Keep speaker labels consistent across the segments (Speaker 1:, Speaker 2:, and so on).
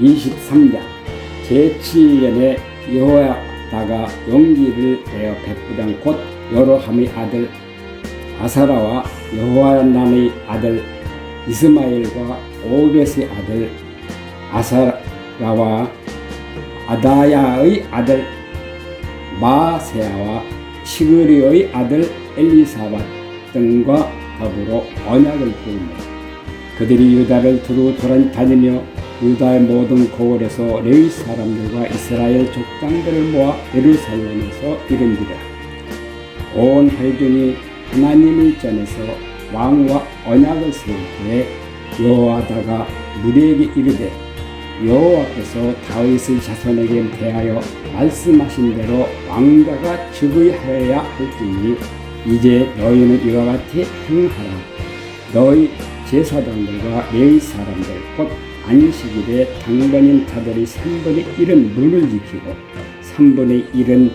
Speaker 1: 23장 제7년에 여호야다가 용기를 내어 백부장 곧 여로함의 아들 아사라와 여호야난의 아들 이스마엘과 오벳의 아들 아사라와 아다야의 아들 마세아와 시그리의 아들 엘리사밧 등과 더불어 언약을 구우며 그들이 유다를 두루 돌아다니며 유다의 모든 고을에서 레위 사람들과 이스라엘 족장들을 모아 예루살렘에서 이른지라. 온 회중이 하나님의 전에서 왕과 언약을 세울 때에 여호와다가 무리에게 이르되 여호와께서 다윗의 자손에게 대하여 말씀하신 대로 왕자가 즉위하여야 할지니 이제 너희는 이와 같이 행하라. 너희 제사장들과 레위 사람들 곧 안식일에 당번인 자들이 3분의 1은 문을 지키고 3분의 1은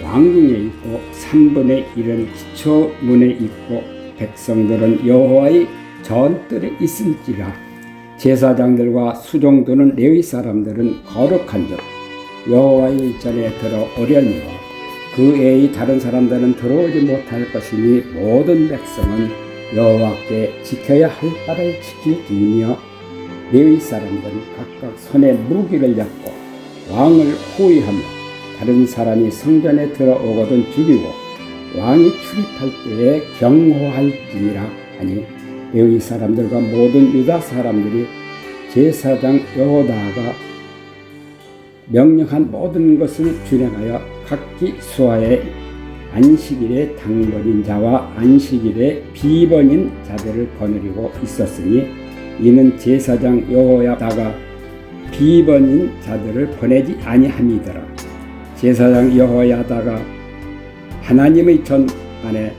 Speaker 1: 왕궁에 있고 3분의 1은 기초문에 있고 백성들은 여호와의 전뜰에 있을지라. 제사장들과 수종도는 레위 사람들은 거룩한 자 여호와의 전에 들어 오려니와 그 외의 다른 사람들은 들어오지 못할 것이니 모든 백성은 여호와께 지켜야 할 바를 지키기며 레위 사람들은 각각 손에 무기를 잡고 왕을 호위하며 다른 사람이 성전에 들어오거든 죽이고 왕이 출입할 때에 경호할지니라 하니 레위 사람들과 모든 유다 사람들이 제사장 여호다가 명령한 모든 것을 준행하여 각기 수하에 안식일에 당번인 자와 안식일에 비번인 자들을 거느리고 있었으니 이는 제사장 여호야다가 비번인 자들을 보내지 아니함이더라. 제사장 여호야다가 하나님의 전 안에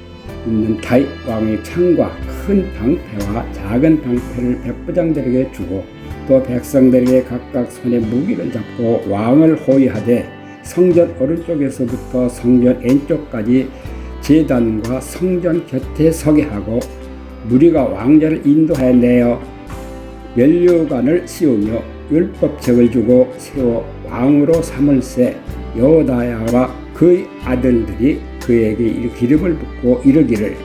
Speaker 1: 있는 다윗 왕의 창과 큰 방패와 작은 방패를 백부장들에게 주고 또 백성들에게 각각 손에 무기를 잡고 왕을 호위하되 성전 오른쪽에서부터 성전 왼쪽까지 제단과 성전 곁에 서게 하고 무리가 왕자를 인도하여 내어 면류관을 씌우며 율법책을 주고 세워 왕으로 삼을세 여호다야와 그의 아들들이 그에게 기름을 붓고 이르기를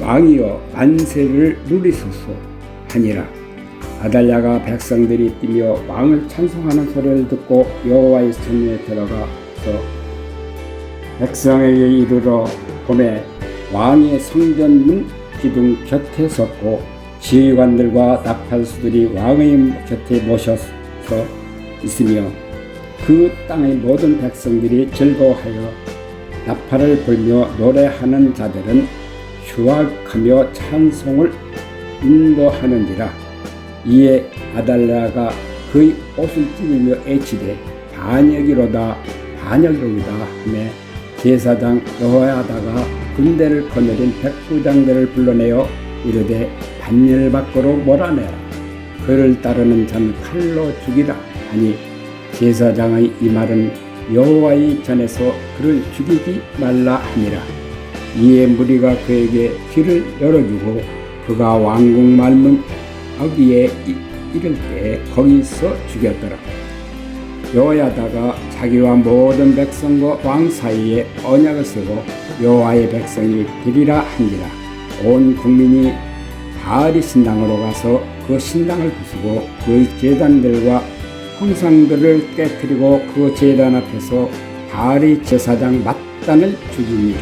Speaker 1: 왕이여 만세를 누리소서 하니라. 아달랴가 백성들이 뛰며 왕을 찬송하는 소리를 듣고 여호와의 성에 들어가서 백성에게 이르러 봄에 왕의 성전 문 기둥 곁에 섰고 지휘관들과 나팔수들이 왕의 곁에 모셔서 있으며 그 땅의 모든 백성들이 즐거워하여 나팔을 불며 노래하는 자들은 휴학하며 찬송을 인도하는지라. 이에 아달라가 그의 옷을 찢으며 애치되 반역이로다 반역이로다 하며 제사장 여호야다가 군대를 거느린 백부장들을 불러내어 이르되 반열 밖으로 몰아내라. 그를 따르는 자는 칼로 죽이라 하니 제사장의 이 말은 여호와의 전에서 그를 죽이지 말라 하니라. 이에 무리가 그에게 길을 열어주고 그가 왕궁 말문 어기에 이를 때 거기서 죽였더라. 여호야다가 자기와 모든 백성과 왕 사이에 언약을 쓰고 여호와의 백성이 되리라 한지라. 온 국민이 바알이 신당으로 가서 그 신당을 부수고 그 제단들과 형상들을 깨뜨리고 그 제단 앞에서 바알의 제사장 mat단을 죽입니다.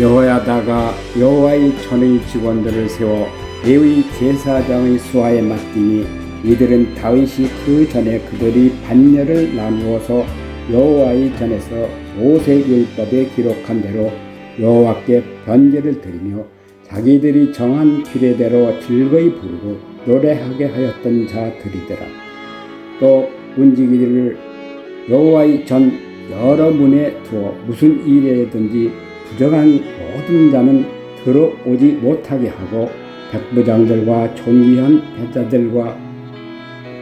Speaker 1: 여호야다가 여호와의 전의 직원들을 세워 레위 제사장의 수하에 맡기니 이들은 다윗이 그 전에 그들이 반열을 나누어서 여호와의 전에서 모세율법에 기록한 대로 여호와께 번제를 드리며 자기들이 정한 규례대로 즐거이 부르고 노래하게 하였던 자들이더라. 또 문지기들을 여호와의 전 여러 문에 두어 무슨 일에든지 부정한 모든 자는 들어오지 못하게 하고 백부장들과 존귀한 배자들과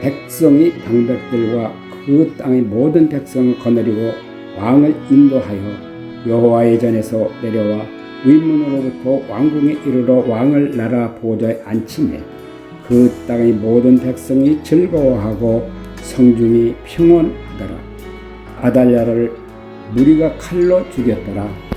Speaker 1: 백성의 방백들과 그 땅의 모든 백성을 거느리고 왕을 인도하여 여호와의 전에서 내려와 위문으로부터 왕궁에 이르러 왕을 나라 보좌에 앉히매 그 땅의 모든 백성이 즐거워하고 성중이 평온하더라. 아달랴를 무리가 칼로 죽였더라.